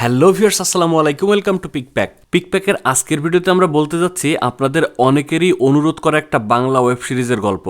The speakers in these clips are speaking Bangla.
হ্যালো ভিউয়ার্স, আসসালামু আলাইকুম, ওয়েলকাম টু পিকপ্যাক। পিকপ্যাকের আজকের ভিডিওতে আমরা বলতে যাচ্ছি আপনাদের অনেকেরই অনুরোধ করা একটা বাংলা ওয়েব সিরিজের গল্প।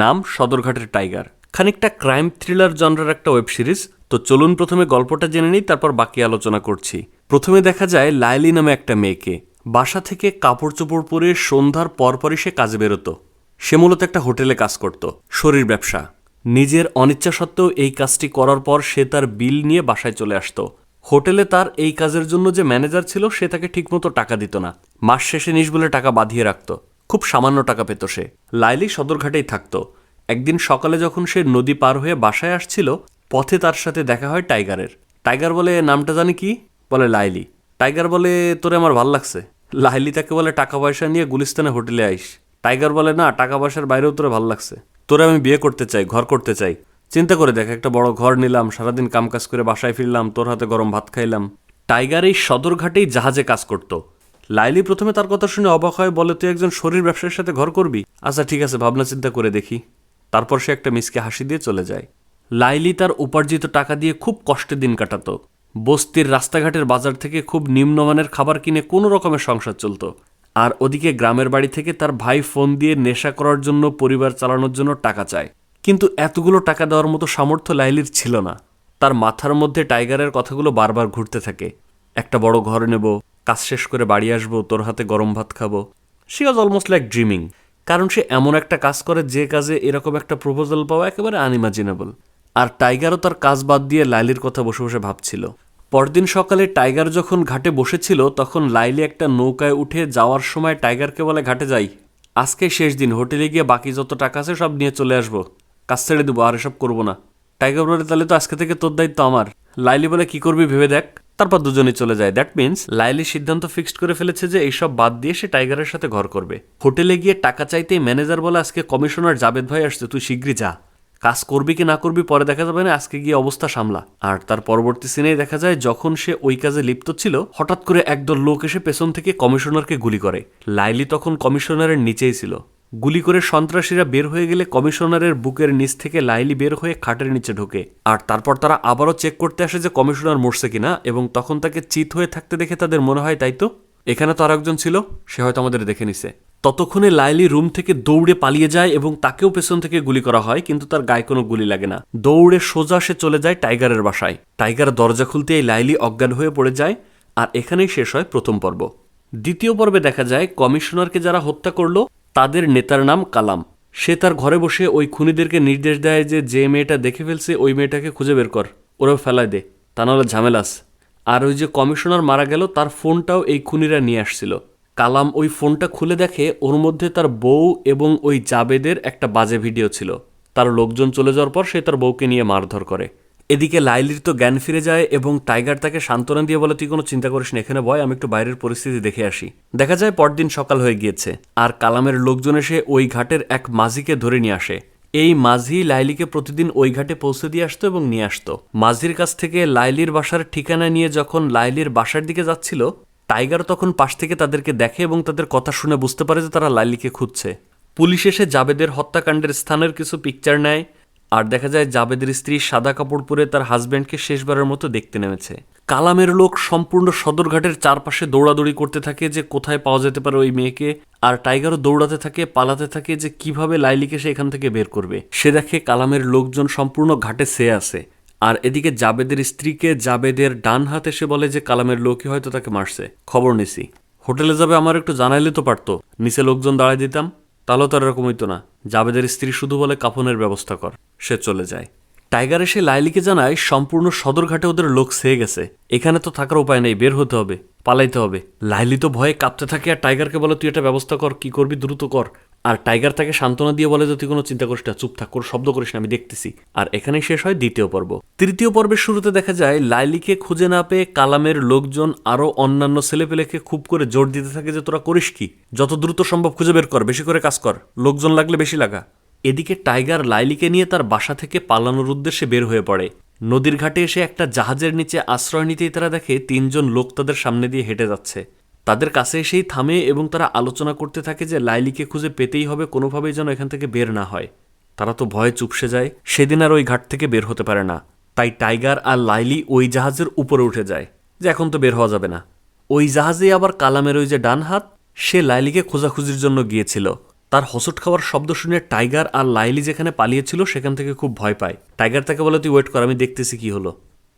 নাম সদরঘাটের টাইগার। খানিকটা ক্রাইম থ্রিলার জনরার একটা ওয়েব সিরিজ। তো চলুন প্রথমে গল্পটা জেনে নিই, তারপর বাকি আলোচনা করছি। প্রথমে দেখা যায় লাইলি নামে একটা মেয়েকে। বাসা থেকে কাপড় চোপড় পরে সন্ধ্যার পরপরই সে কাজে বেরোতো। সে মূলত একটা হোটেলে কাজ করত, শরীর ব্যবসা। নিজের অনিচ্ছা সত্ত্বেও এই কাজটি করার পর সে তার বিল নিয়ে বাসায় চলে আসতো। হোটেলে তার এই কাজের জন্য যে ম্যানেজার ছিল, সে তাকে ঠিকমতো টাকা দিত না। মাস শেষে নিস বলে টাকা বাঁধিয়ে রাখত। খুব সামান্য টাকা পেত সে। লাইলি সদরঘাটেই থাকতো। একদিন সকালে যখন সে নদী পার হয়ে বাসায় আসছিল, পথে তার সাথে দেখা হয় টাইগারের। টাইগার বলে, নামটা জানি কি? বলে, লাইলি। টাইগার বলে, তোরে আমার ভালো লাগছে। লাইলি তাকে বলে, টাকা পয়সা নিয়ে গুলিস্তানে হোটেলে আইস। টাইগার বলে, না, টাকা পয়সার বাইরেও তোরে ভালো লাগছে। তোরে আমি বিয়ে করতে চাই, ঘর করতে চাই। চিন্তা করে দেখ, একটা বড় ঘর নিলাম, সারাদিন কামকাজ করে বাসায় ফিরলাম, তোর হাতে গরম ভাত খাইলাম। টাইগার এই সদরঘাটেই জাহাজে কাজ করত। লাইলি প্রথমে তার কথা শুনে অবাক হয়, বলে, তুই একজন শরীর ব্যবসার সাথে ঘর করবি? আচ্ছা ঠিক আছে, ভাবনা চিন্তা করে দেখি। তারপর সে একটা মিসকে হাসি দিয়ে চলে যায়। লাইলি তার উপার্জিত টাকা দিয়ে খুব কষ্টে দিন কাটাতো। বস্তির রাস্তাঘাটের বাজার থেকে খুব নিম্নমানের খাবার কিনে কোনো রকমের সংসার চলতো। আর ওদিকে গ্রামের বাড়ি থেকে তার ভাই ফোন দিয়ে নেশা করার জন্য, পরিবার চালানোর জন্য টাকা চায়। কিন্তু এতগুলো টাকা দেওয়ার মতো সামর্থ্য লাইলির ছিল না। তার মাথার মধ্যে টাইগারের কথাগুলো বারবার ঘুরতে থাকে। একটা বড় ঘর নেব, কাজ শেষ করে বাড়ি আসব, তোর হাতে গরম ভাত খাব। She was almost like dreaming কারণ সে এমন একটা কাজ করে যে কাজে এরকম একটা প্রপোজাল পাওয়া একেবারে আনইমাজিনেবল আর টাইগারও তার কাজ বাদ দিয়ে লাইলির কথা বসে বসে ভাবছিল। পরদিন সকালে টাইগার যখন ঘাটে বসেছিল, তখন লাইলি একটা নৌকায় উঠে যাওয়ার সময় টাইগারকে বলে, ঘাটে যাই। আজকে শেষ দিন, হোটেলে গিয়ে বাকি যত টাকা আছে সব নিয়ে চলে আসব। কাজ ছেড়ে দেবো, আর এসব করব না। টাইগার বলে তাহলে তো আজকে থেকে তোর দায়িত্ব আমার। লাইলি বলে কি করবি ভেবে দেখ। তারপর দুজনে চলে যায়। দ্যাট মিন্স লাইলি সিদ্ধান্ত ফিক্সড করে ফেলেছে যে এইসব বাদ দিয়ে সে টাইগারের সাথে ঘর করবে। হোটেলে গিয়ে টাকা চাইতেই ম্যানেজার বলে আজকে কমিশনার জাবেদ ভাই আসছে, তুই শীঘ্রই যা। কাজ করবি কি না করবি পরে দেখা যাবে না, আজকে গিয়ে অবস্থা সামলা। আর তার পরবর্তী সিনেই দেখা যায়, যখন সে ওই কাজে লিপ্ত ছিল, হঠাৎ করে একদল লোক এসে পেছন থেকে কমিশনারকে গুলি করে। লাইলি তখন কমিশনারের নিচেই ছিল। গুলি করে সন্ত্রাসীরা বের হয়ে গেলে কমিশনারের বুকের নিচ থেকে লাইলি বের হয়ে খাটের নিচে ঢোকে। আর তারপর তারা আবারও চেক করতে আসে যে কমিশনার মরছে কিনা এবং তখন তাকে চিত হয়ে থাকতে দেখে তাদের মনে হয়, তাই তো? এখানে তো আর একজন ছিল, সে হয়তো আমাদের দেখে নিছে। ততক্ষণে লাইলি রুম থেকে দৌড়ে পালিয়ে যায় এবং তাকেও পেছন থেকে গুলি করা হয়, কিন্তু তার গায়ে কোনো গুলি লাগে না। দৌড়ে সোজা সে চলে যায় টাইগারের বাসায়। টাইগার দরজা খুলতে এই লাইলি অজ্ঞান হয়ে পড়ে যায়, আর এখানেই শেষ হয় প্রথম পর্ব। দ্বিতীয় পর্বে দেখা যায়, কমিশনারকে যারা হত্যা করল তাদের নেতার নাম কালাম। সে তার ঘরে বসে ওই খুনিদেরকে নির্দেশ দেয় যে যে মেয়েটা দেখে ফেলছে, ওই মেয়েটাকে খুঁজে বের কর। ওরাও ফেলায় দে। তা নাহলে ঝামেলাস আর ওই যে কমিশনার মারা গেল, তার ফোনটাও এই খুনিরা নিয়ে আসছিল। কালাম ওই ফোনটা খুলে দেখে ওর মধ্যে তার বউ এবং ওই জাবেদের একটা বাজে ভিডিও ছিল। তার লোকজন চলে যাওয়ার পর সে তার বউকে নিয়ে মারধর করে। এদিকে লাইলির তো জ্ঞান ফিরে যায় এবং টাইগার তাকে সান্ত্বনা দিয়ে বলে, তুই কোনো চিন্তা করিস না, এখানে বয়, আমি একটু বাইরের পরিস্থিতি দেখে আসি। দেখা যায় পরদিন সকাল হয়ে গিয়েছে, আর কালামের লোকজন এসে ওই ঘাটের এক মাঝিকে ধরে নিয়ে আসে। এই মাঝি লাইলিকে প্রতিদিন ওই ঘাটে পৌঁছে দিয়ে আসতো এবং নিয়ে আসতো। মাঝির কাছ থেকে লাইলির বাসার ঠিকানা নিয়ে যখন লাইলির বাসার দিকে যাচ্ছিল, টাইগার তখন পাশ থেকে তাদেরকে দেখে এবং তাদের কথা শুনে বুঝতে পারে যে তারা লাইলিকে খুঁজছে। পুলিশ এসে জাবেদের হত্যাকাণ্ডের স্থানের কিছু পিকচার নেয় আর দেখা যায় জাবেদের স্ত্রী সাদা কাপড় পরে তার হাজব্যান্ডকে শেষবারের মতো দেখতে নেমেছে। কালামের লোক সম্পূর্ণ সদরঘাটের চারপাশে দৌড়াদৌড়ি করতে থাকে যে কোথায় পাওয়া যেতে পারে ওই মেয়েকে, আর টাইগারও দৌড়াতে থাকে, পালাতে থাকে যে কীভাবে লাইলিকে সে এখান থেকে বের করবে। সে দেখে কালামের লোকজন সম্পূর্ণ ঘাটে সে আছে। আর এদিকে জাবেদের স্ত্রীকে জাবেদের ডান হাতে সে বলে যে কালামের লোকই হয়তো তাকে মারছে। খবর নিছি। হোটেলে যাবে আমার একটু জানাইলে তো পারতো। নিচে লোকজন দাঁড়ায় দিতাম। তাহলেও তো এরকম হইতো না। জাবেদের স্ত্রী শুধু বলে কাফনের ব্যবস্থা কর। সে চলে যায়। টাইগার এসে লাইলিকে জানায়, সম্পূর্ণ সদরঘাটে ওদের লোক সেয়ে গেছে। এখানে তো থাকার উপায় নেই, বের হতে হবে, পালাইতে হবে। লাইলি তো ভয়ে কাঁপতে থাকে আর টাইগারকে বলে, তুই একটা ব্যবস্থা কর, কি করবি দ্রুত কর। আর টাইগার তাকে সান্ত্বনা দিয়ে বলে যে, তুই কোনো চিন্তা করিস না, চুপ থাক, কোনো শব্দ করিস না, আমি দেখতেছি। আর এখানেই শেষ হয় দ্বিতীয় পর্ব। তৃতীয় পর্বের শুরুতে দেখা যায়, লাইলিকে খুঁজে না পেয়ে কালামের লোকজন আরও অন্যান্য ছেলেপেলেকে খুব করে জোর দিতে থাকে যে, তোরা করিস কি? যত দ্রুত সম্ভব খুঁজে বের কর, বেশি করে কাজ কর, লোকজন লাগলে বেশি লাগা। এদিকে টাইগার লাইলিকে নিয়ে তার বাসা থেকে পালানোর উদ্দেশ্যে বের হয়ে পড়ে। নদীর ঘাটে এসে একটা জাহাজের নিচে আশ্রয় নিতেই তারা দেখে, তিনজন লোক তাদের সামনে দিয়ে হেঁটে যাচ্ছে। তাদের কাছে এসেই থামে এবং তারা আলোচনা করতে থাকে যে লাইলিকে খুঁজে পেতেই হবে, কোনোভাবেই যেন এখান থেকে বের না হয়। তারা তো ভয়ে চুপসে যায়, সেদিন আর ওই ঘাট থেকে বের হতে পারে না। তাই টাইগার আর লাইলি ওই জাহাজের উপরে উঠে যায়, যে এখন তো বের হওয়া যাবে না। ওই জাহাজে আবার কালামের ওই যে ডান হাত, সে লাইলিকে খোঁজাখুঁজির জন্য গিয়েছিল। তার হসট খাওয়ার শব্দ শুনে টাইগার আর লাইলি যেখানে পালিয়েছিল, সেখান থেকে খুব ভয় পায়। টাইগার তাকে বলে, তুই ওয়েট কর, আমি দেখতেছি কি হলো।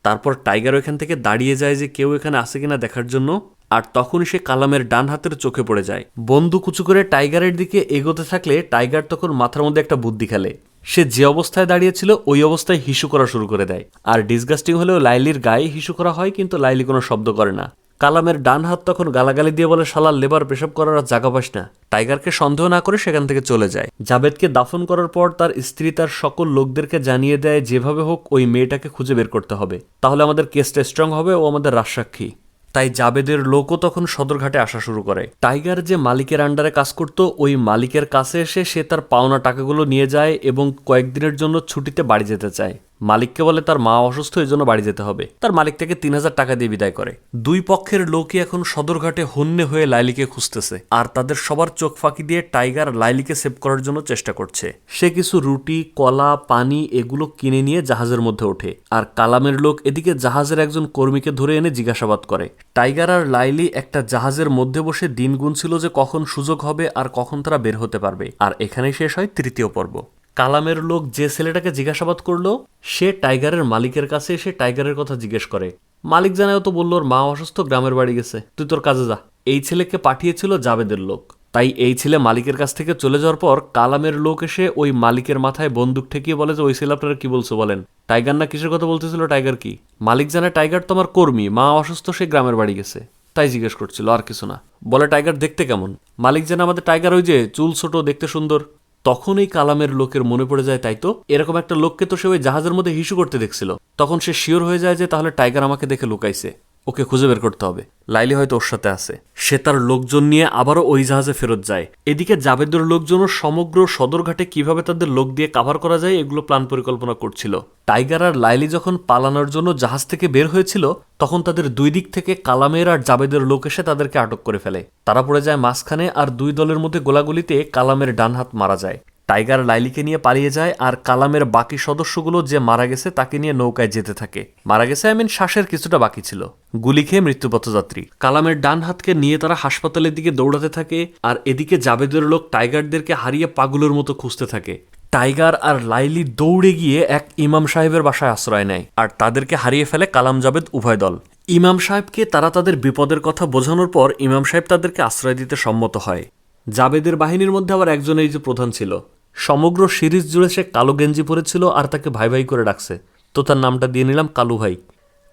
তারপর টাইগার ওখান থেকে দাঁড়িয়ে যায় যে কেউ এখানে আসে কিনা দেখার জন্য। আর তখন সে কালামের ডান হাতের চোখে পড়ে যায়। বন্ধু কুচু করে টাইগারের দিকে এগোতে থাকলে টাইগার তখন মাথার মধ্যে একটা বুদ্ধি খেলে। সে যে অবস্থায় দাঁড়িয়েছিল, ওই অবস্থায় হিসু করা শুরু করে দেয়। আর ডিসগাস্টিং হলেও লাইলির গায়ে হিসু করা হয়, কিন্তু লাইলি কোনো শব্দ করে না। কালামের ডান হাত তখন গালাগালি দিয়ে বলে শালার লেবার পেশাব করার আর জাগা পাস না। টাইগারকে সন্দেহ না করে সেখান থেকে চলে যায়। জাবেদকে দাফন করার পর তার স্ত্রী তার সকল লোকদেরকে জানিয়ে দেয়, যেভাবে হোক, ওই মেয়েটাকে খুঁজে বের করতে হবে। তাহলে আমাদের কেসটা স্ট্রং হবে, ও আমাদের রাজসাক্ষী। তাই জাবেদের লোকও তখন সদরঘাটে আসা শুরু করে। টাইগার যে মালিকের আন্ডারে কাজ করত, ওই মালিকের কাছে এসে সে তার পাওনা টাকাগুলো নিয়ে যায় এবং কয়েকদিনের জন্য ছুটিতে বাড়ি যেতে চায়। মালিককে বলে তার মা অসুস্থ এই জন্য বাড়ি যেতে হবে। তার মালিক থেকে তিন হাজার টাকা দিয়ে বিদায় করে। দুই পক্ষের লোকই এখন সদরঘাটে হন্যে হয়ে লাইলিকে খুঁজতেছে। আর তাদের সবার চোখ ফাঁকি দিয়ে টাইগার লাইলিকে সেভ করার জন্য চেষ্টা করছে। সে কিছু রুটি, কলা, পানি এগুলো কিনে নিয়ে জাহাজের মধ্যে ওঠে। আর কালামের লোক এদিকে জাহাজের একজন কর্মীকে ধরে এনে জিজ্ঞাসাবাদ করে। টাইগার আর লাইলি একটা জাহাজের মধ্যে বসে দিন গুনছিল যে কখন সুযোগ হবে আর কখন তারা বের হতে পারবে। আর এখানেই শেষ হয় তৃতীয় পর্ব। কালামের লোক যে ছেলেটাকে জিজ্ঞাসাবাদ করল, সে টাইগারের মালিকের কাছে এসে টাইগারের কথা জিজ্ঞেস করে। মালিক জানায় তো বলল, ওর মা অসুস্থ, গ্রামের বাড়ি গেছে। তুই তোর কাজে যা। এই ছেলেকে পাঠিয়েছিল জাবেদের লোক। তাই এই ছেলে মালিকের কাছ থেকে চলে যাওয়ার পর কালামের লোক এসে ওই মালিকের মাথায় বন্দুক ঠেকিয়ে বলে যে, ওই ছেলে আপনারা কি বলছো বলেন? টাইগার না কিসের কথা বলতেছিল, টাইগার কি? মালিক জানে, টাইগার তোমার কর্মী, মা অসুস্থ, সে গ্রামের বাড়ি গেছে। তাই জিজ্ঞেস করছিল, আর কিছু না। বলে, টাইগার দেখতে কেমন? মালিক জানে, আমাদের টাইগার ওই যে, চুল ছোট, দেখতে সুন্দর। তখন এই কালামের লোকের মনে পড়ে যায়, তাই তো? এরকম একটা লোককে তো সে ওই জাহাজের মধ্যে হিসু করতে দেখছিল। তখন সে শিওর হয়ে যায় যে, তাহলে টাইগার আমাকে দেখে লুকাইছে। ওকে খুঁজে বের করতে হবে। লাইলি হয়তো ওর সাথে আছে। সে তার লোকজন নিয়ে আবারও ওই জাহাজে ফেরত যায়। এদিকে জাবেদের লোকজনও সমগ্র সদরঘাটে কীভাবে তাদের লোক দিয়ে কাভার করা যায় এগুলো প্ল্যান পরিকল্পনা করছিল। টাইগার আর লাইলি যখন পালানোর জন্য জাহাজ থেকে বের হয়েছিল, তখন তাদের দুই দিক থেকে কালামের আর জাবেদের লোক এসে তাদেরকে আটক করে ফেলে। তারা পড়ে যায় মাঝখানে আর দুই দলের মধ্যে গোলাগুলিতে কালামের ডান হাত মারা যায়। টাইগার লাইলিকে নিয়ে পালিয়ে যায় আর কালামের বাকি সদস্যগুলো যে মারা গেছে তাকে নিয়ে নৌকায় যেতে থাকে। মারা গেছে, আই মিন, শ্বাসের কিছুটা বাকি ছিল। গুলি খেয়ে মৃত্যুপথযাত্রী কালামের ডান হাতকে নিয়ে তারা হাসপাতালের দিকে দৌড়াতে থাকে আর এদিকে জাবেদের লোক টাইগারদেরকে হারিয়ে পাগুলোর মতো খুঁজতে থাকে। টাইগার আর লাইলি দৌড়ে গিয়ে এক ইমাম সাহেবের বাসায় আশ্রয় নেয় আর তাদেরকে হারিয়ে ফেলে কালাম জাবেদ উভয় দল। ইমাম সাহেবকে তারা তাদের বিপদের কথা বোঝানোর পর ইমাম সাহেব তাদেরকে আশ্রয় দিতে সম্মত হয়। জাবেদের বাহিনীর মধ্যে আবার একজন এই যে প্রধান ছিল। সমগ্র সিরিজ জুড়ে সে কালো গেঞ্জি পরেছিল আর তাকে ভাই ভাই করে ডাকছে। তো তার নামটা দিয়ে নিলাম কালু ভাই।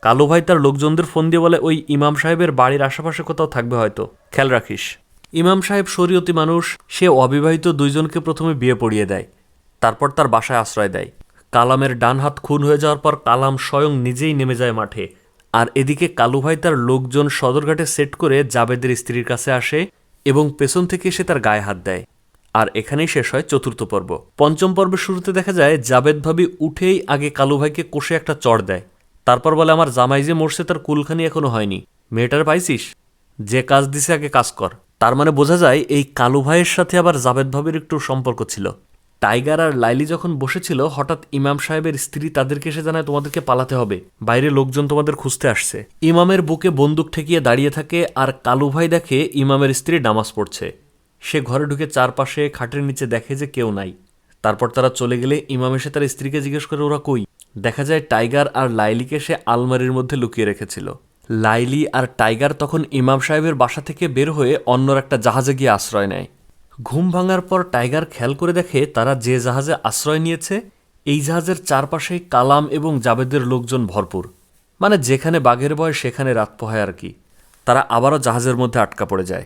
কালু ভাই তার লোকজনদের ফোন দিয়ে বলে, ওই ইমাম সাহেবের বাড়ির আশেপাশে কোথাও থাকবে হয়তো। খেয়াল রাখিস। ইমাম সাহেব শরীয়তি মানুষ, সে অবিবাহিত দুইজনকে প্রথমে বিয়ে পড়িয়ে দেয়, তারপর তার বাসায় আশ্রয় দেয়। কালামের ডান হাত খুন হয়ে যাওয়ার পর কালাম স্বয়ং নিজেই নেমে যায় মাঠে। আর এদিকে কালু ভাই তার লোকজন সদরঘাটে সেট করে জাবেদের স্ত্রীর কাছে আসে এবং পেছন থেকে এসে তার গায়ে হাত দেয়। আর এখানেই শেষ হয় চতুর্থ পর্ব। পঞ্চম পর্বের শুরুতে দেখা যায়, জাবেদ ভাবি উঠেই আগে কালু ভাইকে কষে একটা চড় দেয়। তারপর বলে, আমার জামাই যে মরছে তার কুলখানি এখনও হয়নি। মেয়েটার পাইছিস? যে কাজ দিছে আগে কাজ কর। তার মানে বোঝা যায়, এই কালু ভাইয়ের সাথে আবার জাবেদ ভাবির একটু সম্পর্ক ছিল। টাইগার আর লাইলি যখন বসেছিল, হঠাৎ ইমাম সাহেবের স্ত্রী তাদেরকে এসে জানায়, তোমাদেরকে পালাতে হবে। বাইরে লোকজন তোমাদের খুঁজতে আসছে। ইমামের বুকে বন্দুক ঠেকিয়ে দাঁড়িয়ে থাকে, আর কালু ভাই দেখে ইমামের স্ত্রী নামাজ পড়ছে। সে ঘরে ঢুকে চারপাশে খাটের নিচে দেখে যে কেউ নাই। তারপর তারা চলে গেলে ইমাম এসে তার স্ত্রীকে জিজ্ঞেস করে, ওরা কই? দেখা যায় টাইগার আর লাইলিকে সে আলমারির মধ্যে লুকিয়ে রেখেছিল। লাইলি আর টাইগার তখন ইমাম সাহেবের বাসা থেকে বের হয়ে অন্যর একটা জাহাজে গিয়ে আশ্রয় নেয়। ঘুম ভাঙার পর টাইগার খেয়াল করে দেখে তারা যে জাহাজে আশ্রয় নিয়েছে, এই জাহাজের চারপাশেই কালাম এবং জাবেদের লোকজন ভরপুর। মানে যেখানে বাঘের ভয়, সেখানে রাত পোহায় আর কি। তারা আবারও জাহাজের মধ্যে আটকা পড়ে যায়।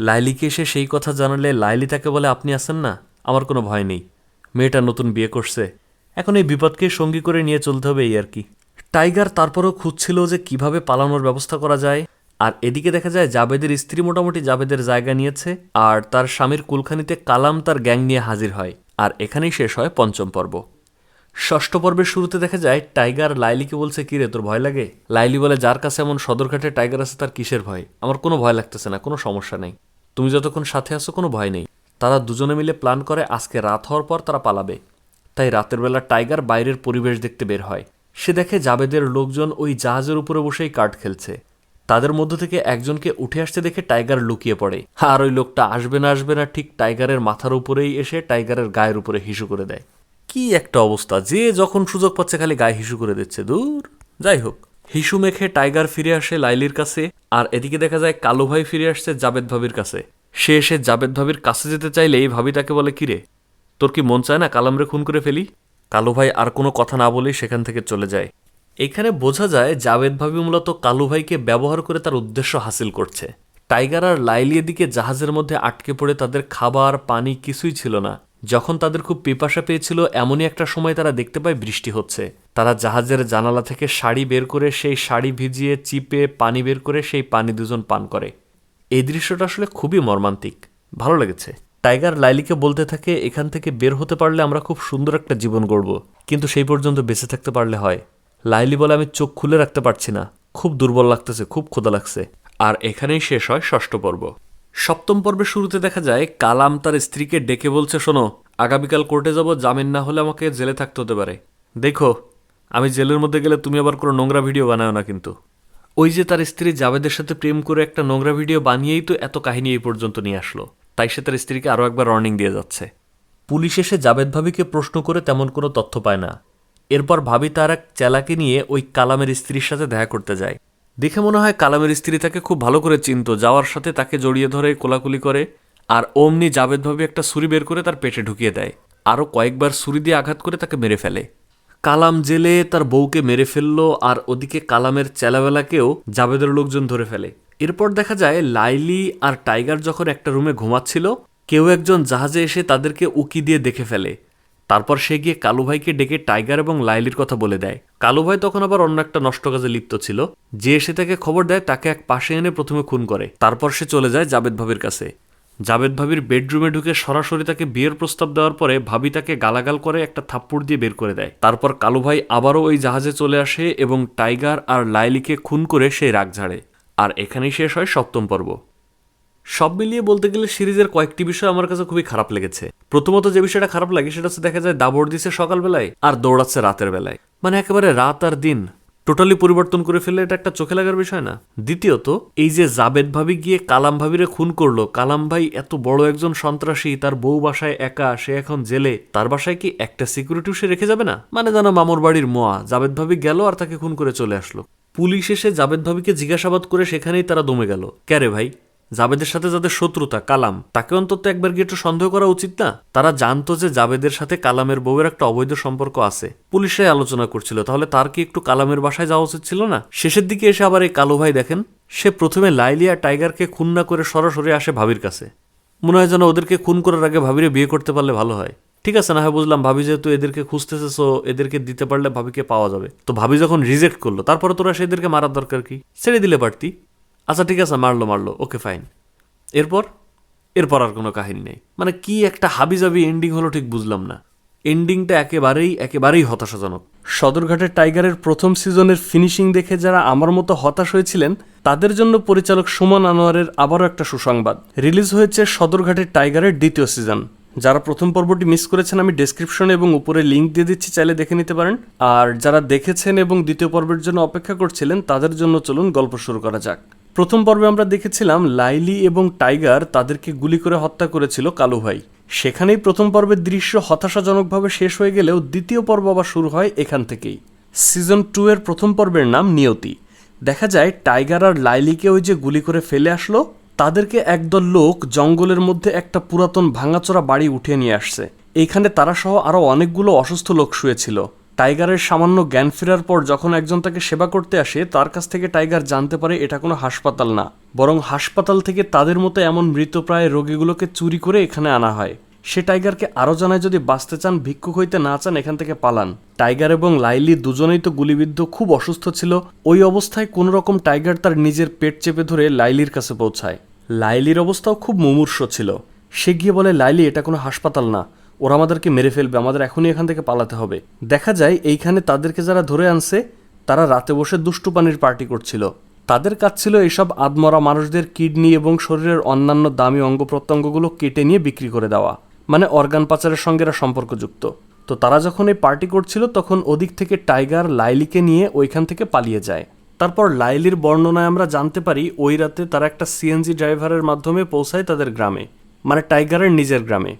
লাইলিকে এসে সেই কথা জানালে লাইলি তাকে বলে, আপনি আসেন না? আমার কোনো ভয় নেই। মেয়েটা নতুন বিয়ে করছে। এখন এই বিপদকে সঙ্গী করে নিয়ে চলতে হবে এই আর কি। টাইগার তারপরও খুঁজছিল যে কীভাবে পালানোর ব্যবস্থা করা যায়। আর এদিকে দেখা যায়, জাবেদের স্ত্রী মোটামুটি জাবেদের জায়গা নিয়েছে আর তার স্বামীর কুলখানিতে কালাম তার গ্যাং নিয়ে হাজির হয়। আর এখানেই শেষ হয় পঞ্চম পর্ব। ষষ্ঠ পর্বের শুরুতে দেখা যায়, টাইগার লাইলিকে বলছে, কি রে, তোর ভয় লাগে? লাইলি বলে, যার কাছে এমন সদরঘাটে টাইগার আছে, তার কিসের ভয়? আমার কোনো ভয় লাগতেছে না, কোনো সমস্যা নেই। তুমি যতক্ষণ সাথে আসো কোনো ভয় নেই। তারা দুজনে মিলে প্ল্যান করে আজকে রাত হওয়ার পর তারা পালাবে। তাই রাতের বেলা টাইগার বাইরের পরিবেশ দেখতে বের হয়। সে দেখে জাবেদের লোকজন ওই জাহাজের উপরে বসেই কার্ড খেলছে। তাদের মধ্য থেকে একজনকে উঠে আসতে দেখে টাইগার লুকিয়ে পড়ে। আর ওই লোকটা আসবে না আসবে না, ঠিক টাইগারের মাথার উপরেই এসে টাইগারের গায়ের উপরে হিসু করে দেয়। কি একটা অবস্থা, যে যখন সুযোগ পাচ্ছে খালি গায়ে হিসু করে দিচ্ছে। দূর, যাই হোক। হিসু মেখে টাইগার ফিরে আসে লাইলির কাছে, আর এদিকে দেখা যায় কালো ভাই ফিরে আসছে জাবেদ ভাবির কাছে। সে এসে জাবেদ ভাবির কাছে যেতে চাইলে এই ভাবি তাকে বলে, কিরে, তোর কি মন চায় না কালামরে খুন করে ফেলি? কালু ভাই আর কোনো কথা না বলেই সেখান থেকে চলে যায়। এখানে বোঝা যায় জাবেদ ভাবি মূলত কালু ভাইকে ব্যবহার করে তার উদ্দেশ্য হাসিল করছে। টাইগার আর লাইলি এদিকে জাহাজের মধ্যে আটকে পড়ে তাদের খাবার, পানি কিছুই ছিল না। যখন তাদের খুব পিপাসা পেয়েছিল, এমনই একটা সময় তারা দেখতে পায় বৃষ্টি হচ্ছে। তারা জাহাজের জানালা থেকে শাড়ি বের করে সেই শাড়ি ভিজিয়ে চিপে পানি বের করে সেই পানি দুজন পান করে। এই দৃশ্যটা আসলে খুবই মর্মান্তিক। ভালো লেগেছে। টাইগার লাইলিকে বলতে থাকে, এখান থেকে বের হতে পারলে আমরা খুব সুন্দর একটা জীবন গড়ব, কিন্তু সেই পর্যন্ত বেঁচে থাকতে পারলে হয়। লাইলি বলে, আমি চোখ খুলে রাখতে পারছি না। খুব দুর্বল লাগতেছে, খুব ক্ষুধা লাগছে। আর এখানেই শেষ হয় ষষ্ঠ পর্ব। সপ্তম পর্বের শুরুতে দেখা যায়, কালাম তার স্ত্রীকে ডেকে বলছে, শোনো, আগামীকাল কোর্টে যাব, জামিন না হলে আমাকে জেলে থাকতে হতে পারে। দেখো, আমি জেলের মধ্যে গেলে তুমি আবার কোনো নোংরা ভিডিও বানাও না কিন্তু। ওই যে তার স্ত্রী জাবেদের সাথে প্রেম করে একটা নোংরা ভিডিও বানিয়েই তো এত কাহিনী এই পর্যন্ত নিয়ে আসলো। তাই সে তার স্ত্রীকে আরও একবার ওয়ার্নিং দিয়ে যাচ্ছে। পুলিশ এসে জাবেদ ভাবিকে প্রশ্ন করে তেমন কোনো তথ্য পায় না। এরপর ভাবি তার এক চেলাকে নিয়ে ওই কালামের স্ত্রীর সাথে দেখা করতে যায়। দেখে মনে হয় কালামের স্ত্রী তাকে খুব ভালো করে চিনত, যাওয়ার সাথে তাকে জড়িয়ে ধরে, কোলাকুলি করে, আর অমনি জাবেদ ভাবি একটা ছুরি বের করে তার পেটে ঢুকিয়ে দেয়। আরও কয়েকবার ছুরি দিয়ে আঘাত করে তাকে মেরে ফেলে। কালাম জেলে তার বউকে মেরে ফেলল, আর ওদিকে কালামের চেলাবেলাকেও জাবেদের লোকজন ধরে ফেলে। এরপর দেখা যায়, লাইলি আর টাইগার যখন একটা রুমে ঘুমাচ্ছিল, কেউ একজন জাহাজে এসে তাদেরকে উকি দিয়ে দেখে ফেলে। তারপর সে গিয়ে কালু ভাইকে ডেকে টাইগার এবং লাইলির কথা বলে দেয়। কালু ভাই তখন আবার অন্য একটা নষ্ট কাজে লিপ্ত ছিল। যে এসে তাকে খবর দেয়, তাকে এক পাশে এনে প্রথমে খুন করে। তারপর সে চলে যায় জাবেদ ভাবির কাছে। জাবেদ ভাবির বেডরুমে ঢুকে সরাসরি তাকে বিয়ের প্রস্তাব দেওয়ার পরে ভাবি তাকে গালাগাল করে একটা থাপ্পড় দিয়ে বের করে দেয়। তারপর কালু ভাই আবারও ওই জাহাজে চলে আসে এবং টাইগার আর লাইলিকে খুন করে সেই রাগ ঝাড়ে। আর এখানেই শেষ হয় সপ্তম পর্ব। সব মিলিয়ে বলতে গেলে সিরিজের কয়েকটি বিষয় আমার কাছে খুবই খারাপ লেগেছে। প্রথমত যে বিষয়টা খারাপ লাগে সেটা হচ্ছে দেখা যায় দাবড় দিছে সকালবেলায় আর দৌড়াচ্ছে রাতের বেলায়। মানে একেবারে রাত আর দিন টোটালি পরিবর্তন করে ফেললে এটা একটা চোখে লাগার বিষয় না। দ্বিতীয়ত, এই যে জাবেদ ভাবি গিয়ে কালাম ভাবিরে খুন করল, কালাম ভাই এত বড় একজন সন্ত্রাসী, তার বউ বাসায় একা, সে এখন জেলে, তার বাসায় কি একটা সিকিউরিটি সে রেখে যাবে না? মানে জানো মামুর বাড়ির মোয়া, জাবেদ ভাবি গেল আর তাকে খুন করে চলে আসলো। পুলিশ এসে জাবেদ ভাবিকে জিজ্ঞাসাবাদ করে সেখানেই তারা দমে গেল। ক্যারে ভাই জাবেদের সাথে যাদের শত্রুতা, কালাম, তাকে অন্তত একবার গিয়ে একটু সন্দেহ করা উচিত না? তারা জানতো যে জাবেদের সাথে কালামের বউয়ের একটা অবৈধ সম্পর্ক আছে। পুলিশে আলোচনা করছিল, তাহলে তার কি একটু কালামের বাসায় যাওয়া উচিত ছিল না? শেষের দিকে এসে আবার এই কালো ভাই দেখেন, সে প্রথমে লাইলিয়া টাইগারকে খুন না করে সরাসরি আসে ভাবির কাছে। মনে হয় যেন ওদেরকে খুন করার আগে ভাবিরে বিয়ে করতে পারলে ভালো হয়। ঠিক আছে, না হয় বুঝলাম ভাবি যেহেতু এদেরকে খুঁজতেছে সো এদেরকে দিতে পারলে ভাবিকে পাওয়া যাবে। তো ভাবি যখন রিজেক্ট করল, তারপরে তোরা সেদেরকে মারার দরকার কি? ছেড়ে দিলে পারতি আচ্ছা ঠিক আছে, মারলো মারলো ওকে ফাইন এরপর? এরপর আর কোনো কাহিনী নেই। মানে কি একটা হাবিজাবি এন্ডিং হলো ঠিক বুঝলাম না। এন্ডিংটা একেবারেই একেবারেই হতাশাজনক। সদরঘাটের টাইগারের প্রথম সিজনের ফিনিশিং দেখে যারা আমার মতো হতাশ হয়েছিলেন, তাদের জন্য পরিচালক সুমন আনোয়ারের আবারও একটা সুসংবাদ। রিলিজ হয়েছে সদরঘাটের টাইগারের দ্বিতীয় সিজন। যারা প্রথম পর্বটি মিস করেছেন, আমি ডেসক্রিপশনে এবং উপরে লিঙ্ক দিয়ে দিচ্ছি, চাইলে দেখে নিতে পারেন। আর যারা দেখেছেন এবং দ্বিতীয় পর্বের জন্য অপেক্ষা করছিলেন, তাদের জন্য চলুন গল্প শুরু করা যাক। প্রথম পর্বে আমরা দেখেছিলাম লাইলি এবং টাইগার তাদেরকে গুলি করে হত্যা করেছিল কালু ভাই। সেখানেই প্রথম পর্বের দৃশ্য হতাশাজনকভাবে শেষ হয়ে গেলেও দ্বিতীয় পর্ব আবার শুরু হয় এখান থেকেই। সিজন টু এর প্রথম পর্বের নাম নিয়তি। দেখা যায়, টাইগার আর লাইলিকে ওই যে গুলি করে ফেলে আসলো, তাদেরকে একদল লোক জঙ্গলের মধ্যে একটা পুরাতন ভাঙাচোরা বাড়ি উঠিয়ে নিয়ে আসছে। এইখানে তারা সহ আরও অনেকগুলো অসুস্থ লোক শুয়েছিল। টাইগারের সামান্য জ্ঞান ফেরার পর যখন একজন তাকে সেবা করতে আসে, তার কাছ থেকে টাইগার জানতে পারে এটা কোনো হাসপাতাল না। বরং হাসপাতাল থেকে তাদের মতো এমন মৃতপ্রায় রোগীগুলোকে চুরি করে এখানে আনা হয়। সে টাইগারকে আরও জানায়, যদি বাঁচতে চান, ভিক্ষুক হইতে না চান, এখান থেকে পালান। টাইগার এবং লাইলি দুজনেই তো গুলিবিদ্ধ, খুব অসুস্থ ছিল। ওই অবস্থায় কোনো রকম টাইগার তার নিজের পেট চেপে ধরে লাইলির কাছে পৌঁছায়। লাইলির অবস্থাও খুব মুমূর্ষ ছিল। সে গিয়ে বলে, লাইলি, এটা কোনো হাসপাতাল না। ওরা আমাদেরকে মেরে ফেলবে, আমাদের এখনই এখান থেকে পালাতে হবে। দেখা যায়, এইখানে তাদেরকে যারা ধরে আনছে, তারা রাতে বসে দুষ্টু পানির পার্টি করছিল। তাদের কাজ ছিল এইসব আদমরা মানুষদের কিডনি এবং শরীরের অন্যান্য দামি অঙ্গ প্রত্যঙ্গগুলো কেটে নিয়ে বিক্রি করে দেওয়া। মানে অর্গান পাচারের সঙ্গে এরা সম্পর্কযুক্ত। তো তারা যখন এই পার্টি করছিল, তখন ওদিক থেকে টাইগার লাইলিকে নিয়ে ওইখান থেকে পালিয়ে যায়। তারপর লাইলির বর্ণনায় আমরা জানতে পারি, ওই রাতে তারা একটা সিএনজি ড্রাইভারের মাধ্যমে পৌঁছায় তাদের গ্রামে। মানে টাইগারের নিজের গ্রামে।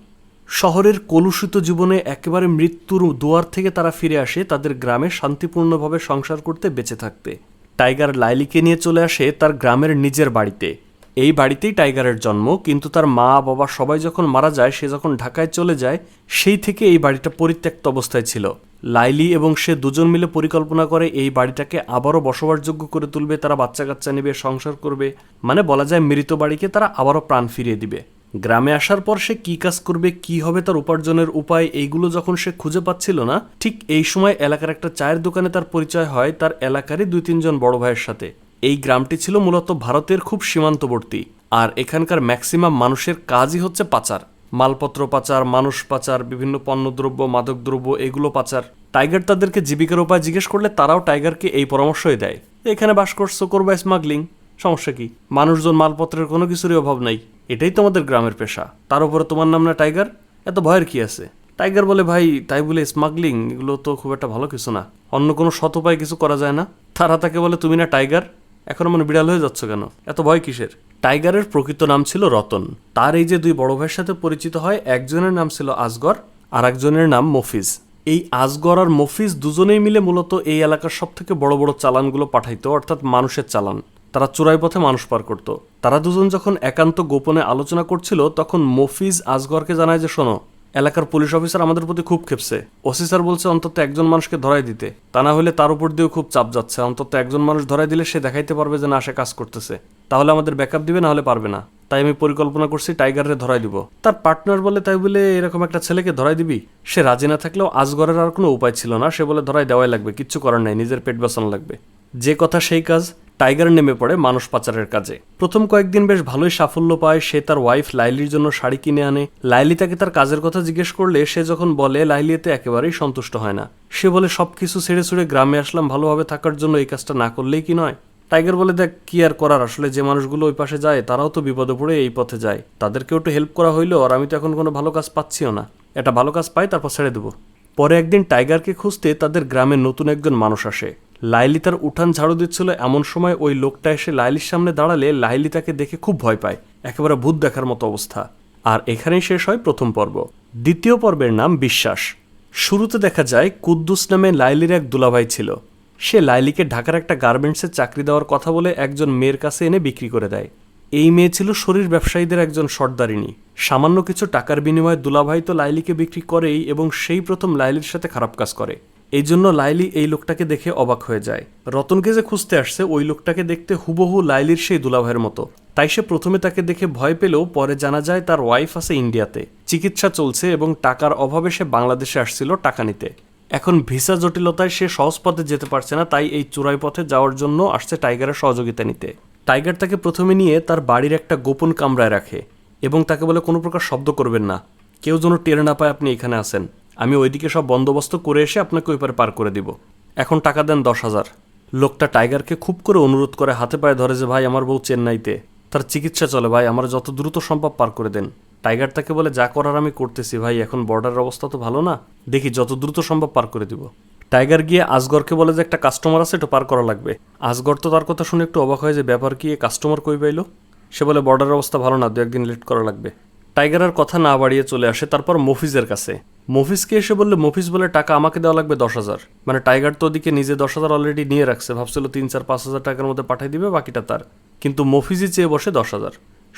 শহরের কলুষিত জীবনে একেবারে মৃত্যুর দুয়ার থেকে তারা ফিরে আসে তাদের গ্রামে শান্তিপূর্ণভাবে সংসার করতে বেঁচে থাকতে। টাইগার লাইলিকে নিয়ে চলে আসে তার গ্রামের নিজের বাড়িতে। এই বাড়িতেই টাইগারের জন্ম, কিন্তু তার মা, বাবা সবাই যখন মারা যায়, সে যখন ঢাকায় চলে যায়, সেই থেকে এই বাড়িটা পরিত্যক্ত অবস্থায় ছিল। লাইলি এবং সে দুজন মিলে পরিকল্পনা করে এই বাড়িটাকে আবারও বসবাসযোগ্য করে তুলবে, তারা বাচ্চা কাচ্চা নেবে, সংসার করবে মানে বলা যায় মৃত বাড়িকে তারা আবারও প্রাণ ফিরিয়ে দিবে। গ্রামে আসার পর সে কি কাজ করবে, কি হবে তার উপার্জনের উপায়, এইগুলো যখন সে খুঁজে পাচ্ছিল না, ঠিক এই সময় এলাকার একটা চায়ের দোকানে তার পরিচয় হয় তার এলাকারই দুই তিনজন বড় ভাইয়ের সাথে। এই গ্রামটি ছিল মূলত ভারতের খুব সীমান্তবর্তী, আর এখানকার ম্যাক্সিমাম মানুষের কাজই হচ্ছে পাচার। মালপত্র পাচার, মানুষ পাচার, বিভিন্ন পণ্যদ্রব্য, মাদকদ্রব্য, এগুলো পাচার। টাইগার তাদেরকে জীবিকার উপায় জিজ্ঞেস করলে তারাও টাইগারকে এই পরামর্শই দেয়। এখানে বাস করছ, করবা স্মাগলিং সমস্যা কি? মানুষজন মালপত্রের কোনো কিছুরই অভাব নাই। এটাই তোমাদের গ্রামের পেশা। তার উপরে তোমার নাম না টাইগার? এত ভয়ের কি আছে? টাইগার বলে, ভাই, তাই বলে স্মাগলিং, এগুলো তো খুব একটা ভালো কিছু না। অন্য কোনো সৎ উপায় কিছু করা যায় না? তারা তাকে বলে, তুমি না টাইগার? এখন মানে বিড়াল হয়ে যাচ্ছ কেন? এত ভয় কিসের? টাইগারের প্রকৃত নাম ছিল রতন। তার এই যে দুই বড় ভাইয়ের সাথে পরিচিত হয়, একজনের নাম ছিল আজগর আর একজনের নাম মফিজ। এই আজগর আর মফিজ দুজনেই মিলে মূলত এই এলাকার সব থেকে বড় বড় চালানগুলো পাঠাইতো, অর্থাৎ মানুষের চালান। তারা চোরাই পথে মানুষ পার করত। তারা দুজন যখন একান্ত গোপনে আলোচনা করছিল, তখন মফিজ আজগরকে জানায় যে, শোনো, এলাকার পুলিশ অফিসার আমাদের প্রতি খুব খেপছে ওসি স্যার বলছে অন্তত একজন মানুষকে ধরাই দিতে। তা না হলে তার উপর দিয়েও খুব চাপ যাচ্ছে। অন্তত একজন মানুষ ধরাই দিলে সে দেখাইতে পারবে যে, না, সে কাজ করতেছে। তাহলে আমাদের ব্যাকআপ দিবে, না হলে পারবে না। তাই আমি পরিকল্পনা করছি টাইগারে ধরাই দিব। তার পার্টনার বলে, তাই বলে এরকম একটা ছেলেকে ধরাই দিবি? সে রাজি না থাকলেও আজগরের আর কোনো উপায় ছিল না। সে বলে ধরাই দেওয়াই লাগবে, কিচ্ছু করার নাই, নিজের পেট বাঁচানো লাগবে। যে কথা সেই কাজ টাইগার নেমে পড়ে মানুষ পাচারের কাজে। প্রথম কয়েকদিন বেশ ভালোই সাফল্য পায়, সে তার ওয়াইফ লাইলির জন্য শাড়ি কিনে আনে। লাইলি তাকে তার কাজের কথা জিজ্ঞেস করলে সে যখন বলে লাইলি এতে একেবারেই সন্তুষ্ট হয় না। সে বলে, সবকিছু ছেড়ে ছুড়ে গ্রামে আসলাম, ভালোভাবে থাকার জন্য এই কাজটা না করলেই কি নয়? টাইগার বলে, দেখ, কি আর করার? আসলে যে মানুষগুলো ওই পাশে যায়, তারাও তো বিপদে পড়ে এই পথে যায়। তাদেরকেও একটু হেল্প করা হইল, আর আমি তো এখন কোনো ভালো কাজ পাচ্ছিও না। এটা ভালো কাজ পাই, তারপর ছেড়ে দেবো। পরে একদিন টাইগারকে খুঁজতে তাদের গ্রামে নতুন একজন মানুষ আসে। লাইলি তার উঠান ঝাড়ু দিচ্ছিল। এমন সময় ওই লোকটা এসে লাইলির সামনে দাঁড়ালে লাইলি তাকে দেখে খুব ভয় পায়। একেবারে ভূত দেখার মতো অবস্থা। আর এখানেই শেষ হয় প্রথম পর্ব। দ্বিতীয় পর্বের নাম বিশ্বাস। শুরুতে দেখা যায় কুদ্দুস নামে লাইলির এক দুলাভাই ছিল। সে লাইলিকে ঢাকার একটা গার্মেন্টসে চাকরি দেওয়ার কথা বলে একজন মেয়ের কাছে এনে বিক্রি করে দেয়। এই মেয়ে ছিল শরীর ব্যবসায়ীদের একজন সর্দারিনী। সামান্য কিছু টাকার বিনিময়ে দুলাভাই তো লাইলিকে বিক্রি করেই এবং সেই প্রথম লাইলির সাথে খারাপ কাজ করে। এই জন্য লাইলি এই লোকটাকে দেখে অবাক হয়ে যায়। রতনকে যে খুঁজতে আসছে, ওই লোকটাকে দেখতে হুবহু লাইলির সেই দুলাভাইয়ের মতো। তাই সে প্রথমে তাকে দেখে ভয় পেলেও পরে জানা যায় তার ওয়াইফ আছে ইন্ডিয়াতে। চিকিৎসা চলছে এবং টাকার অভাবে সে বাংলাদেশে আসছিল টাকা নিতে। এখন ভিসা জটিলতায় সে সহজ পথে যেতে পারছে না, তাই এই চোরাই পথে যাওয়ার জন্য আসছে টাইগারের সহযোগিতা নিতে। টাইগার তাকে প্রথমে নিয়ে তার বাড়ির একটা গোপন কামরায় রাখে এবং তাকে বলে কোনো প্রকার শব্দ করবেন না। কেউ যেন টের না পায় আপনি এখানে আসেন আমি ওইদিকে সব বন্দোবস্ত করে এসে আপনাকে ওই পারে করে দিব। এখন টাকা দেন দশ হাজার। লোকটা টাইগারকে খুব করে অনুরোধ করে হাতে পায়ে ধরে যে, ভাই, আমার বউ চেন্নাইতে। তার চিকিৎসা চলে, ভাই, আমার যত দ্রুত সম্ভব পার করে দেন। টাইগার তাকে বলে, যা করার আমি করতেছি, ভাই, এখন বর্ডারের অবস্থা তো ভালো না। দেখি যত দ্রুত সম্ভব পার করে দিব। টাইগার গিয়ে আসগরকে বলে যে, একটা কাস্টমার আছে, একটু পার করা লাগবে। আসগর তো তার কথা শুনে একটু অবাক হয় যে, ব্যাপার কি কাস্টমার কই পাইলো? সে বলে বর্ডারের অবস্থা ভালো না দু একদিন লেট করা লাগবে। টাইগার আর কথা না বাড়িয়ে চলে আসে, তারপর মফিজের কাছে। মফিজকে এসে বললে, মফিজ বলে টাকা আমাকে দেওয়া লাগবে দশ হাজার। মানে টাইগার তো ওদিকে নিজে দশ হাজার অলরেডি নিয়ে রাখছে। ভাবছিল তিন চার পাঁচ হাজার টাকার মধ্যে পাঠিয়ে দিবে, বাকিটা তার। কিন্তু মফিজই চেয়ে বসে দশ হাজার।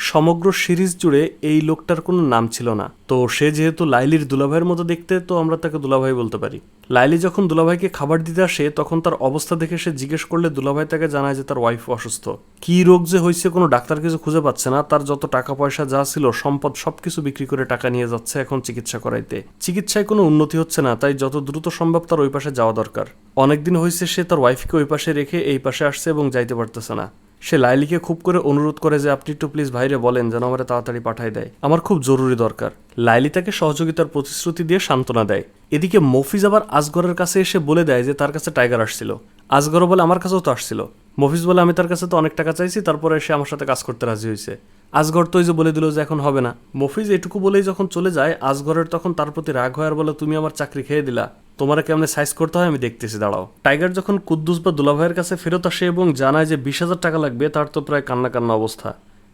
সমগ্র সিরিজ জুড়ে এই লোকটার কোনো নাম ছিল না। তো সে যেহেতু লাইলির দুলাভাইয়ের মতো দেখতে, তো আমরা তাকে দুলাভাই বলতে পারি। লাইলি যখন দুলাভাইকে খাবার দিতে আসে, তখন তার অবস্থা দেখে সে জিজ্ঞেস করলে দুলাভাই তাকে জানায় যে তার ওয়াইফ অসুস্থ। কি রোগ যে হয়েছে কোনো ডাক্তার কিছু খুঁজে পাচ্ছে না, তার যত টাকা পয়সা যা ছিল, সম্পদ সবকিছু বিক্রি করে টাকা নিয়ে যাচ্ছে এখন চিকিৎসা করাইতে। চিকিৎসায় কোনো উন্নতি হচ্ছে না, তাই যত দ্রুত সম্ভব তার ওই পাশে যাওয়া দরকার। অনেকদিন হয়েছে সে তার ওয়াইফকে ওই পাশে রেখে এই পাশে আসছে এবং যাইতে পারতেছে না। সে লাইলিকে খুব করে অনুরোধ করে যে, আপনি একটু প্লিজ ভাইরে বলেন যেন আমার তাড়াতাড়ি পাঠায় দেয়। আমার খুব জরুরি দরকার। লাইলি তাকে সহযোগিতার প্রতিশ্রুতি দিয়ে সান্ত্বনা দেয়। এদিকে মফিজ আবার আজগরের কাছে এসে বলে দেয় যে, তার কাছে টাইগার আসছিল। আজগর বলে, আমার কাছেও তো আসছিল। মফিজ বলে, আমি তার কাছে তো অনেক টাকা চাইছি, তারপরে সে আমার সাথে কাজ করতে রাজি হয়েছে। আজগর তো যে বলে দিল যে এখন হবে না। মফিজ এটুকু বলেই যখন চলে যায়, আজগরের তখন তার প্রতি রাগ হয় আর বলে, তুমি আমার চাকরি খেয়ে দিলা। তোমার কেমনে সাইজ করতে হয় আমি দেখতেছি, দাঁড়াও। টাইগার যখন কুদ্দুস বা দুলাভাইয়ের কাছে ফেরত আসে এবং জানায় যে বিশ হাজার টাকা লাগবে, তার তো প্রায় কান্না কান্না অবস্থা।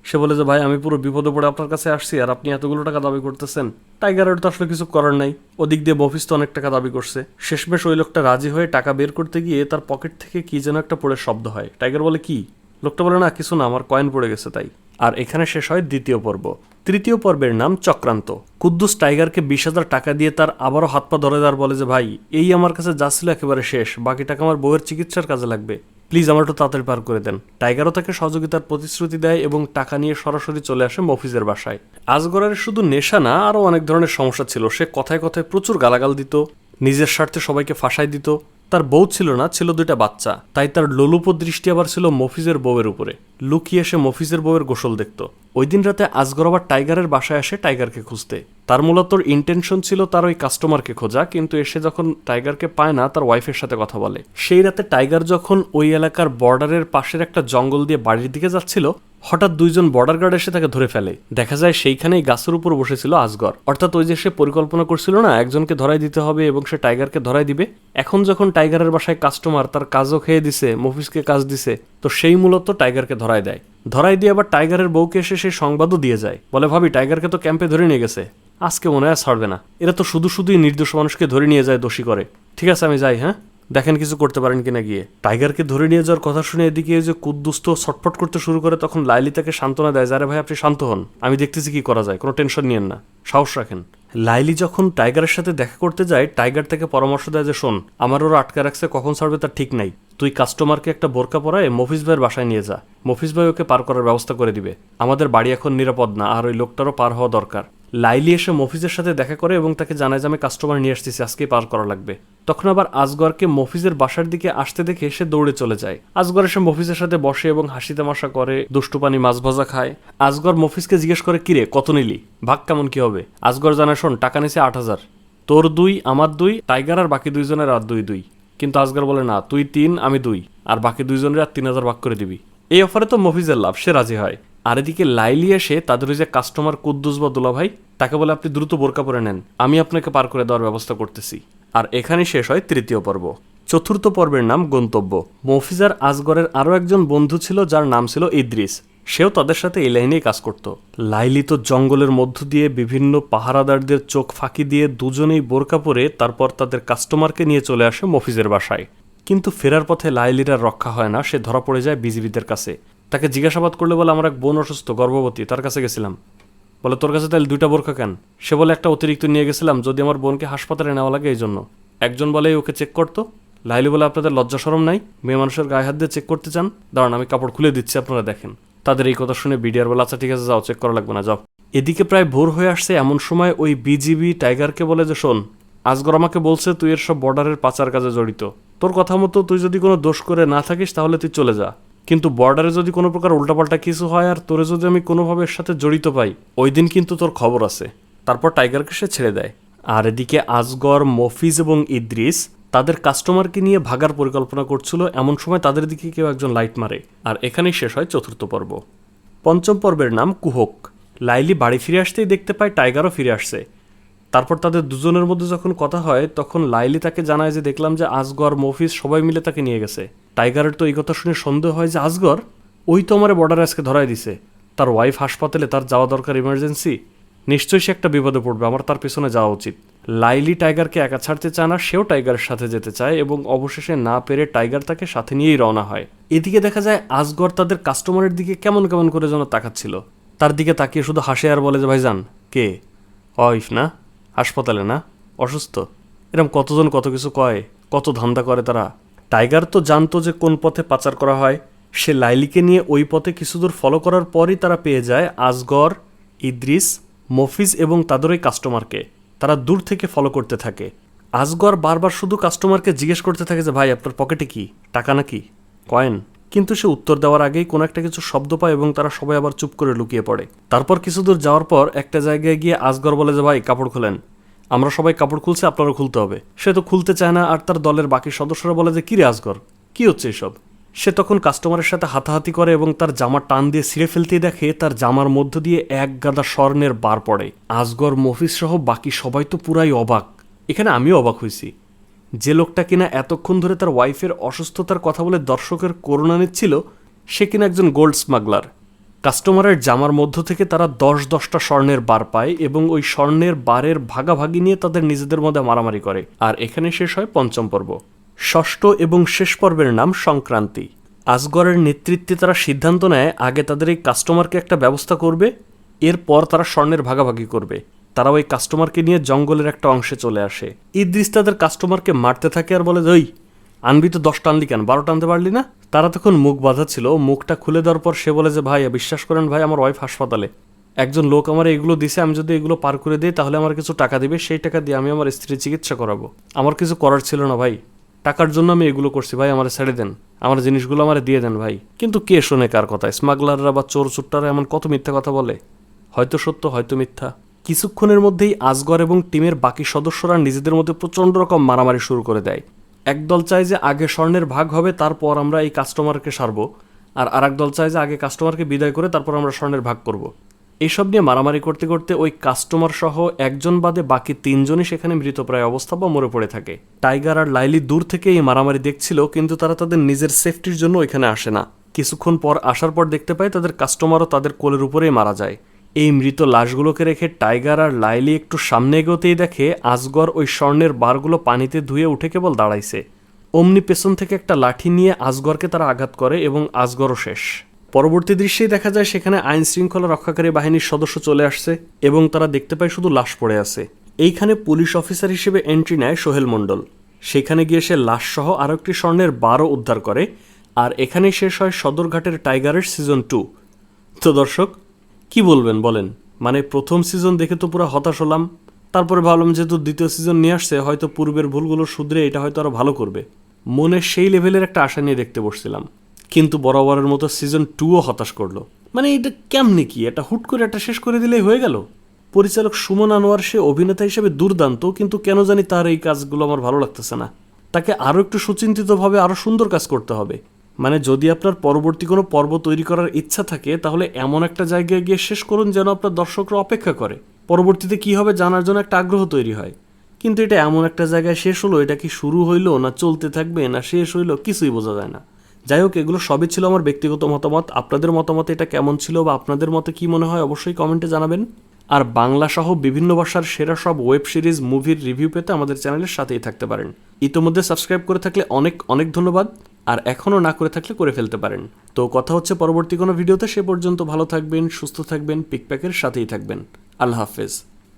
সে বলে যে, ভাই, আমি পুরো বিপদে পড়ে আপনার কাছে আসছি আর আপনি এতগুলো টাকা দাবি করতেছেন। টাইগারের তো আসলে কিছু করার নাই। ওদিক দিয়ে মফিস তো অনেক টাকা দাবি করছে। শেষমেশ ওই লোকটা রাজি হয়ে টাকা বের করতে গিয়ে তার পকেট থেকে কি যেন একটা পড়ে শব্দ হয়। টাইগার বলে, কি? লোকটা বলে, না, কিছু না, আমার কয়েন পড়ে গেছে তাই। আর এখানে শেষ হয় দ্বিতীয় পর্ব। তৃতীয় পর্বের নাম চক্রান্ত। কুদ্দুস টাইগারকে বিশ হাজার টাকা দিয়ে তার আবারও হাত পা ধরে দেওয়ার বলে যে, ভাই, এই আমার কাছে যা ছিল একেবারে শেষ, বাকি টাকা আমার বউয়ের চিকিৎসার কাজে লাগবে। প্লিজ আমার একটু তাড়াতাড়ি পার করে দেন। টাইগারও তাকে সহযোগিতার প্রতিশ্রুতি দেয় এবং টাকা নিয়ে সরাসরি চলে আসে মফিজের বাসায়। আজগরের শুধু নেশা না, আরও অনেক ধরনের সমস্যা ছিল। সে কথায় কথায় প্রচুর গালাগাল দিত, নিজের স্বার্থে সবাইকে ফাঁসাই দিত। তার বউ ছিল না, ছিল দুইটা বাচ্চা। তাই তার লোলুপ দৃষ্টি আবার ছিল মফিজের বউয়ের উপরে। লুকিয়ে এসে মফিজের বউয়ের গোসল দেখত। ওই দিন রাতে আজগর আবার টাইগারের বাসায় আসে টাইগারকে খুঁজতে। তার মূলত ইন্টেনশন ছিল তার ওই কাস্টমারকে খোঁজা, কিন্তু এসে যখন টাইগারকে পায় না, তার ওয়াইফের সাথে কথা বলে। সেই রাতে টাইগার যখন ওই এলাকার বর্ডারের পাশের একটা জঙ্গল দিয়ে বাড়ির দিকে যাচ্ছিল, হঠাৎ দুইজন বর্ডার গার্ড এসে তাকে ধরে ফেলে। দেখা যায় সেইখানেই গাছের উপর বসেছিল আজগর। অর্থাৎ ওই যে সে পরিকল্পনা করছিল না, একজনকে ধরাই দিতে হবে এবং সে টাইগারকে ধরাই দিবে। এখন যখন টাইগারের বাসায় কাস্টমার তার কাজও খেয়ে দিছে মফিসকে কাজ দিছে তো সেই মূলত টাইগারকে ধরাই দেয়। ধরাই দিয়ে আবার টাইগারের বউকে এসে সেই সংবাদও দিয়ে যায়। বলে, ভাবি, টাইগারকে তো ক্যাম্পে ধরে নিয়ে গেছে। আজকে মনে হয় ছাড়বে না। এরা তো শুধু শুধুই নির্দোষ মানুষকে ধরে নিয়ে যায়, দোষী করে। ঠিক আছে, আমি যাই হ্যাঁ? দেখেন কিছু করতে পারেন কিনা গিয়ে। টাইগারকে ধরে নিয়ে যাওয়ার কথা শুনে এদিকে যে কুদ্দুস্ত ছটফট করতে শুরু করে, তখন লাইলি তাকে সান্ত্বনা দেয় যারে ভাই, আপনি শান্ত হন। আমি দেখতেছি কি করা যায়। কোনো টেনশন নিয়েন না। সাহস রাখেন। লাইলি যখন টাইগারের সাথে দেখা করতে যায়, টাইগার তাকে পরামর্শ দেয় যে, শোন, আমার ওরা আটকে রাখছে, কখন ছাড়বে তার ঠিক নাই। তুই কাস্টমারকে একটা বোরকা পরায় মফিস ভাইয়ের বাসায় নিয়ে যা। মফিস ভাই ওকে পার করার ব্যবস্থা করে দিবে। আমাদের বাড়ি এখন নিরাপদ না, আর ওই লোকটারও পার হওয়া দরকার। লাইলি এসে মফিজের সাথে দেখা করে এবং তাকে জানায় যে আমি কাস্টমার নিয়ে আসতেছি, আজকেই পার করা লাগবে। তখন আবার আজগরকে মফিজের বাসার দিকে আসতে দেখে সে দৌড়ে চলে যায়। আজগর এসে মফিজের সাথে বসে এবং হাসি তামাশা করে, দুষ্টু পানি মাছ ভাজা খায়। আজগর মফিজকে জিজ্ঞেস করে, কিরে, কত নিলি? ভাগ কেমন কি হবে? আজগর জানায়, শোন, টাকা নিছে আট হাজার। তোর দুই, আমার দুই, টাইগার আর বাকি দুইজনের আর দুই দুই। কিন্তু আজগর বলে, না, তুই তিন, আমি দুই, আর বাকি দুইজনের আর তিন হাজার ভাগ করে দিবি। এই অফারে তো মফিজের লাভ, সে রাজি হয়। আর এদিকে লাইলি এসে তাদের ওই যে কাস্টমার কুদ্দুস বা দুলা ভাই, তাকে বলে, আপনি দ্রুত বোরকা পরে নেন, আমি আপনাকে পার করে দেওয়ার ব্যবস্থা করতেছি। আর এখানে শেষ হয় তৃতীয় পর্ব। চতুর্থ পর্বের নাম গন্তব্য। মফিজার আজগরের আরও একজন বন্ধু ছিল, যার নাম ছিল ইদ্রিস। সেও তাদের সাথে এই লাইনেই কাজ করত। লাইলি তো জঙ্গলের মধ্য দিয়ে বিভিন্ন পাহারাদারদের চোখ ফাঁকি দিয়ে দুজনেই বোরকা পরে তারপর তাদের কাস্টমারকে নিয়ে চলে আসে মফিজের বাসায়। কিন্তু ফেরার পথে লাইলির রক্ষা হয় না, সে ধরা পড়ে যায় বিজিবিদের কাছে। তাকে জিজ্ঞাসাবাদ করলে বলে, আমার এক বোন অসুস্থ, গর্ভবতী, তার কাছে গেছিলাম। বলে, তোর কাছে তাহলে দুইটা বোরখা কেন? সে বলে, একটা অতিরিক্ত নিয়ে গেছিলাম, যদি আমার বোনকে হাসপাতালে নেওয়া লাগে এই জন্য। একজন বলে, ওকে চেক করতো? লাইলি বলে, আপনাদের লজ্জা সরম নাই, মেয়ে মানুষের গায়ে হাত দিয়ে চেক করতে চান? দাঁড়ান, আমি কাপড় খুলে দিচ্ছি, আপনারা দেখেন। তাদের এই কথা শুনে বিডিআর বলে আচ্ছা ঠিক আছে, যাও চেক করা লাগবে না, যাও। এদিকে প্রায় ভোর হয়ে আসছে এমন সময় ওই বিজিবি টাইগারকে বলে যে, শোন, আজগর আমাকে বলছে তুই এর সব বর্ডারের পাচার কাজে জড়িত। তোর কথা মতো তুই যদি কোনো দোষ করে না থাকিস, তাহলে তুই চলে যা। কিন্তু বর্ডারে যদি কোনো প্রকার উল্টাপাল্টা কিছু হয় আর তোরে যদি আমি কোনোভাবে এর সাথে জড়িত পাই, ওই দিন কিন্তু তোর খবর আছে। তারপর টাইগারকে সে ছেড়ে দেয়। আর এদিকে আজগর, মফিজ এবং ইদ্রিস তাদের কাস্টমারকে নিয়ে ভাগার পরিকল্পনা করছিল, এমন সময় তাদের দিকে কেউ একজন লাইট মারে, আর এখানেই শেষ হয় চতুর্থ পর্ব। পঞ্চম পর্বের নাম কুহক। লাইলি বাড়ি ফিরে আসতেই দেখতে পায় টাইগারও ফিরে আসছে। তারপর তাদের দুজনের মধ্যে যখন কথা হয়, তখন লাইলি তাকে জানায় যে দেখলাম যে আজগর, মফিজ সবাই মিলে তাকে নিয়ে গেছে। টাইগারের তো এই কথা শুনে সন্দেহ হয় যে আজগর? ওই তো আমার বর্ডারে আজকে ধরাই দিছে। তার ওয়াইফ হাসপাতালে তার যাওয়া দরকার ইমার্জেন্সি নিশ্চয়ই সে একটা বিপদে পড়বে, আমার তার পেছনে যাওয়া উচিত। লাইলি টাইগারকে একা ছাড়তে চায় না, সেও টাইগারের সাথে যেতে চায় এবং অবশেষে না পেরে টাইগার তাকে সাথে নিয়েই রওনা হয়। এদিকে দেখা যায় আজগর তাদের কাস্টমারের দিকে কেমন কেমন করে যেন তাকাচ্ছিল। তার দিকে তাকিয়ে শুধু হাসে আর বলে যে, ভাইজান, কে? ওয়াইফ না? হাসপাতালে না? অসুস্থ? এরম কতজন কত কিছু কয়? কত ধান্দা করে তারা? টাইগার তো জানতো যে কোন পথে পাচার করা হয়। সে লাইলিকে নিয়ে ওই পথে কিছু দূর ফলো করার পরই তারা পেয়ে যায় আজগর, ইদ্রিস মফিজ এবং তাদের ওই কাস্টমারকে তারা দূর থেকে ফলো করতে থাকে। আজগর বারবার শুধু কাস্টমারকে জিজ্ঞেস করতে থাকে যে, ভাই, আপনার পকেটে কি? টাকা নাকি? কয়েন। কিন্তু সে উত্তর দেওয়ার আগেই কোনো একটা কিছু শব্দ পায় এবং তারা সবাই আবার চুপ করে লুকিয়ে পড়ে। তারপর কিছু দূর যাওয়ার পর একটা জায়গায় গিয়ে আজগর বলে যে, ভাই, কাপড় খোলেন। আমরা সবাই কাপড় খুলছে, আপনারও খুলতে হবে। সে তো খুলতে চায় না আর তার দলের বাকি সদস্যরা বলে যে, কী কিরে আজগর কি হচ্ছে এসব? সে তখন কাস্টমারের সাথে হাতাহাতি করে এবং তার জামা টান দিয়ে ছিঁড়ে ফেলতে দেখে তার জামার মধ্য দিয়ে এক গাদা স্বর্ণের বার পড়ে। আজগর মফিস সহ বাকি সবাই তো পুরাই অবাক। এখানে আমিও অবাক হয়েছি। যে লোকটা কিনা এতক্ষণ ধরে তার ওয়াইফের অসুস্থতার কথা বলে দর্শকের করুণা নিচ্ছিল, সে কিনা একজন গোল্ড স্মাগলার কাস্টমারের জামার মধ্য থেকে তারা দশ দশটা স্বর্ণের বার পায় এবং ওই স্বর্ণের বারের ভাগাভাগি নিয়ে তাদের নিজেদের মধ্যে মারামারি করে। আর এখানে শেষ হয় পঞ্চম পর্ব। ষষ্ঠ এবং শেষ পর্বের নাম সংক্রান্তি। আসগরের নেতৃত্বে তারা সিদ্ধান্ত নেয়, আগে তাদের এই কাস্টমারকে একটা ব্যবস্থা করবে, এরপর তারা স্বর্ণের ভাগাভাগি করবে। তারা ওই কাস্টমারকে নিয়ে জঙ্গলের একটা অংশে চলে আসে। ইদ্রিস তাদের কাস্টমারকে মারতে থাকে আর বলে, ওই, আনবি তো দশটা আনলি কেন? বারোটা আনতে পারলি না? তারা তখন মুখ বাঁধা ছিল। মুখটা খুলে দেওয়ার পর সে বলে যে, ভাই, বিশ্বাস করেন ভাই, আমার ওয়াইফ হাসপাতালে। একজন লোক আমার এগুলো দিছে, আমি যদি এগুলো পার করে দিই, তাহলে আমার কিছু টাকা দিবে, সেই টাকা দিয়ে আমি আমার স্ত্রীর চিকিৎসা করাবো। আমার কিছু করার ছিল না ভাই। টাকার জন্য আমি এগুলো করছি, ভাই, আমার ছেড়ে দেন। আমার জিনিসগুলো আমার দিয়ে দেন, ভাই। কিন্তু কে শোনে কার কথা? স্মাগলাররা বা চোর চুট্টারা এমন কত মিথ্যা কথা বলে? হয়তো সত্য, হয়তো মিথ্যা। কিছুক্ষণের মধ্যেই আজগর এবং টিমের বাকি সদস্যরা নিজেদের মধ্যে প্রচণ্ড রকম মারামারি শুরু করে দেয়। একদল চায় যে আগে স্বর্ণের ভাগ হবে, তারপর আমরা এই কাস্টমারকে সারবো। আর আরেক দল চায় যে আগে কাস্টমারকে বিদায় করে তারপর আমরা স্বর্ণের ভাগ করব। এইসব নিয়ে মারামারি করতে করতে ওই কাস্টমার সহ একজন বাদে বাকি তিনজনই সেখানে মৃতপ্রায় অবস্থা বা মরে পড়ে থাকে। টাইগার আর লাইলি দূর থেকে এই মারামারি দেখছিল, কিন্তু তারা তাদের নিজের সেফটির জন্য ওইখানে আসে না। কিছুক্ষণ পর আসার পর দেখতে পায় তাদের কাস্টমারও তাদের কোলের উপরেই মারা যায়। এই মৃত লাশগুলোকে রেখে টাইগার আর লাইলি একটু সামনে এগোতেই দেখে আজগর ওই স্বর্ণের বারগুলো পানিতে ধুয়ে উঠে কেবল দাঁড়াইছে। অমনি পেছন থেকে একটা লাঠি নিয়ে আজগরকে তারা আঘাত করে এবং আজগরও শেষ। পরবর্তী দৃশ্যেই দেখা যায় সেখানে আইন শৃঙ্খলা রক্ষাকারী বাহিনীর সদস্য চলে আসছে এবং তারা দেখতে পায় শুধু লাশ পড়ে আছে। এইখানে পুলিশ অফিসার হিসেবে এন্ট্রি নেয় সোহেল মণ্ডল। সেখানে গিয়ে সে লাশসহ আরও একটি স্বর্ণের বারও উদ্ধার করে আর এখানেই শেষ হয় সদরঘাটের টাইগারের সিজন টু। তো দর্শক, কি বলবেন বলেন? মানে প্রথম সিজন দেখে তো পুরো হতাশ হলাম, তারপরে ভাবলাম যেহেতু দ্বিতীয় সিজন নিয়ে আসছে, হয়তো পূর্বের ভুলগুলো শুধরে এটা হয়তো আরও ভালো করবে। মনে সেই লেভেলের একটা আশা নিয়ে দেখতে বসছিলাম। কিন্তু বরাবরের মতো সিজন টুও হতাশ করল। মানে এটা কেমনে কি? এটা হুট করে একটা শেষ করে দিলেই হয়ে গেল? পরিচালক সুমন আনোয়ার সে অভিনেতা হিসেবে দুর্দান্ত, কিন্তু কেন জানি তার এই কাজগুলো আমার ভালো লাগতেছে না। তাকে আরও একটু সুচিন্তিতভাবে আরও সুন্দর কাজ করতে হবে। মানে যদি আপনার পরবর্তী কোনো পর্ব তৈরি করার ইচ্ছা থাকে, তাহলে এমন একটা জায়গায় গিয়ে শেষ করুন যেন আপনার দর্শকরা অপেক্ষা করে। পরবর্তীতে কি হবে জানার জন্য একটা আগ্রহ তৈরি হয়। কিন্তু এটা এমন একটা জায়গায় শেষ হলো, এটা কি শুরু হইল না চলতে থাকবে না শেষ হইল কিছুই বোঝা যায় না। যাই হোক, এগুলো সবই ছিল আমার ব্যক্তিগত মতামত। আপনাদের মতামত এটা কেমন ছিল বা আপনাদের মতে কি মনে হয় অবশ্যই কমেন্টে জানাবেন। আর বাংলা সহ বিভিন্ন ভাষার সেরা সব ওয়েব সিরিজ, মুভির রিভিউ পেতে আমাদের চ্যানেলের সাথেই থাকতে পারেন। ইতোমধ্যে সাবস্ক্রাইব করে থাকলে অনেক অনেক ধন্যবাদ। আর এখনও না করে থাকলে করে ফেলতে পারেন। তো কথা হচ্ছে পরবর্তী কোনো ভিডিওতে, সে পর্যন্ত ভালো থাকবেন, সুস্থ থাকবেন, পিকপ্যাকের সাথেই থাকবেন। আল্লাহ হাফেজ।